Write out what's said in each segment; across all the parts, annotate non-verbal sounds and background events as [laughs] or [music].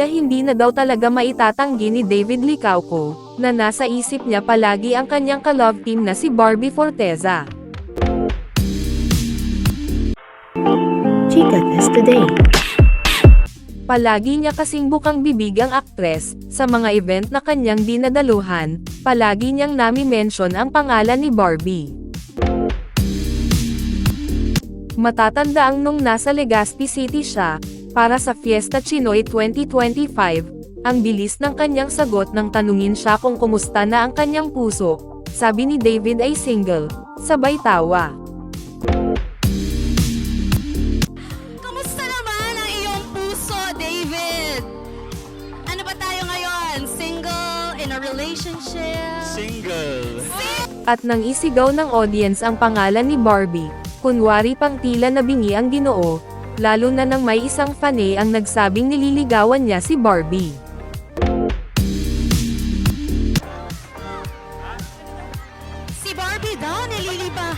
Tila hindi na daw talaga maitatanggi ni David Licauco, na nasa isip niya palagi ang kanyang ka-love team na si Barbie Forteza. Chica Test Today. Palagi niya kasing bukang bibig ang aktres, sa mga event na kanyang dinadaluhan, palagi niyang nami-mention ang pangalan ni Barbie. Matatanda ang nung nasa Legazpi City siya, para sa Fiesta Chinoy 2025, ang bilis ng kanyang sagot nang tanungin siya kung kumusta na ang kanyang puso, sabi ni David ay single, sabay tawa. Kamusta naman ang iyong puso, David? Ano ba tayo ngayon? Single? In a relationship? Single. At nang isigaw ng audience ang pangalan ni Barbie, kunwari pang tila nabingi ang ginoo, lalo na nang may isang fane ang nagsabing nililigawan niya si Barbie. Si Barbie daw, nililiba.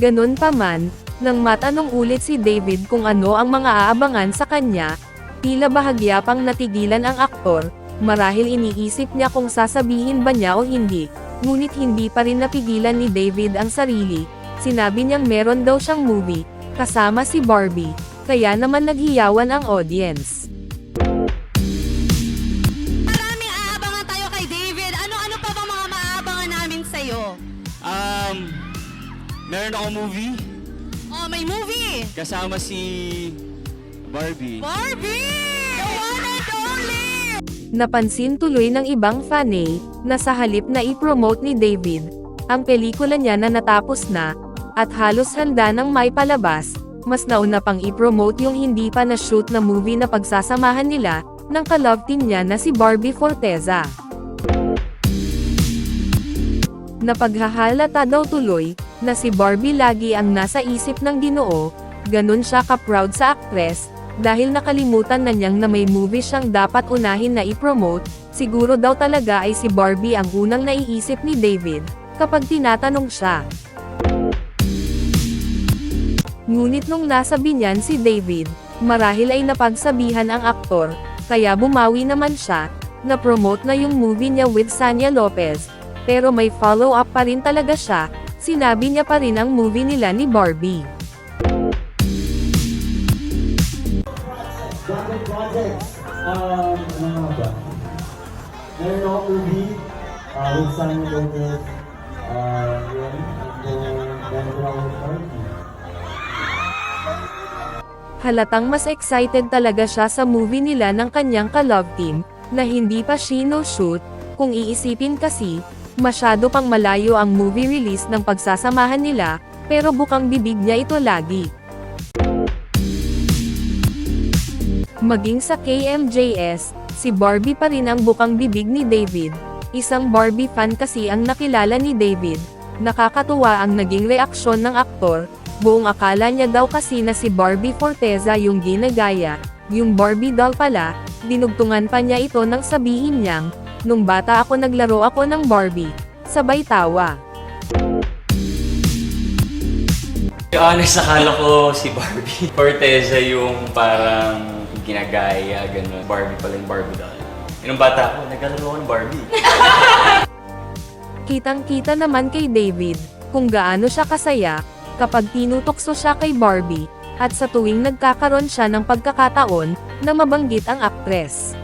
Ganun pa man, nang matanong ulit si David kung ano ang mga aabangan sa kanya, tila bahagya pang natigilan ang aktor, marahil iniisip niya kung sasabihin ba niya o hindi, ngunit hindi pa rin napigilan ni David ang sarili, sinabi niyang meron daw siyang movie, kasama si Barbie, kaya naman naghiyawan ang audience. Maraming aabangan tayo kay David. Ano-ano pa ba mga maaabangan namin sa'yo? Um, meron ako movie Oh, may movie! kasama si Barbie. Barbie! The one and only! Napansin tuloy ng ibang fanay, na sa halip na i-promote ni David, ang pelikula niya na natapos na, at halos handa ng may palabas, mas nauna pang i-promote yung hindi pa na-shoot na movie na pagsasamahan nila, ng ka-love team niya na si Barbie Forteza. Napaghahalata daw tuloy, na si Barbie lagi ang nasa isip ng ginoo, ganun siya ka-proud sa aktres, dahil nakalimutan na niyang na may movie siyang dapat unahin na i-promote, siguro daw talaga ay si Barbie ang unang naiisip ni David, kapag tinatanong siya. Ngunit nung nasa binyan si David, marahil ay napagsabihan ang aktor, kaya bumawi naman siya, na promote na yung movie niya with Sanya Lopez, pero may follow-up pa rin talaga siya, sinabi niya pa rin ang movie nila ni Barbie. Projects. Um, ano uh, with Simon Lopez. Uh, yun. And then, meron ako. Halatang mas excited talaga siya sa movie nila ng kanyang ka-love team, na hindi pa shoot kung iisipin kasi, masyado pang malayo ang movie release ng pagsasamahan nila, pero bukang bibig niya ito lagi. Maging sa KMJS, si Barbie pa rin ang bukang bibig ni David, isang Barbie fan kasi ang nakilala ni David, nakakatuwa ang naging reaksyon ng aktor, buong akala niya daw kasi na si Barbie Forteza yung ginagaya, yung Barbie doll pala, dinugtungan pa niya ito nang sabihin niyang, nung bata ako naglaro ako ng Barbie, sabay tawa. Honest, akala ko si Barbie. [laughs] Forteza yung parang ginagaya, gano'n. Barbie pala yung Barbie doll. Yung bata ako, naglalaro ako ng Barbie. [laughs] Kitang-kita naman kay David, kung gaano siya kasaya, kapag tinutokso siya kay Barbie, at sa tuwing nagkakaroon siya ng pagkakataon, na mabanggit ang aktres.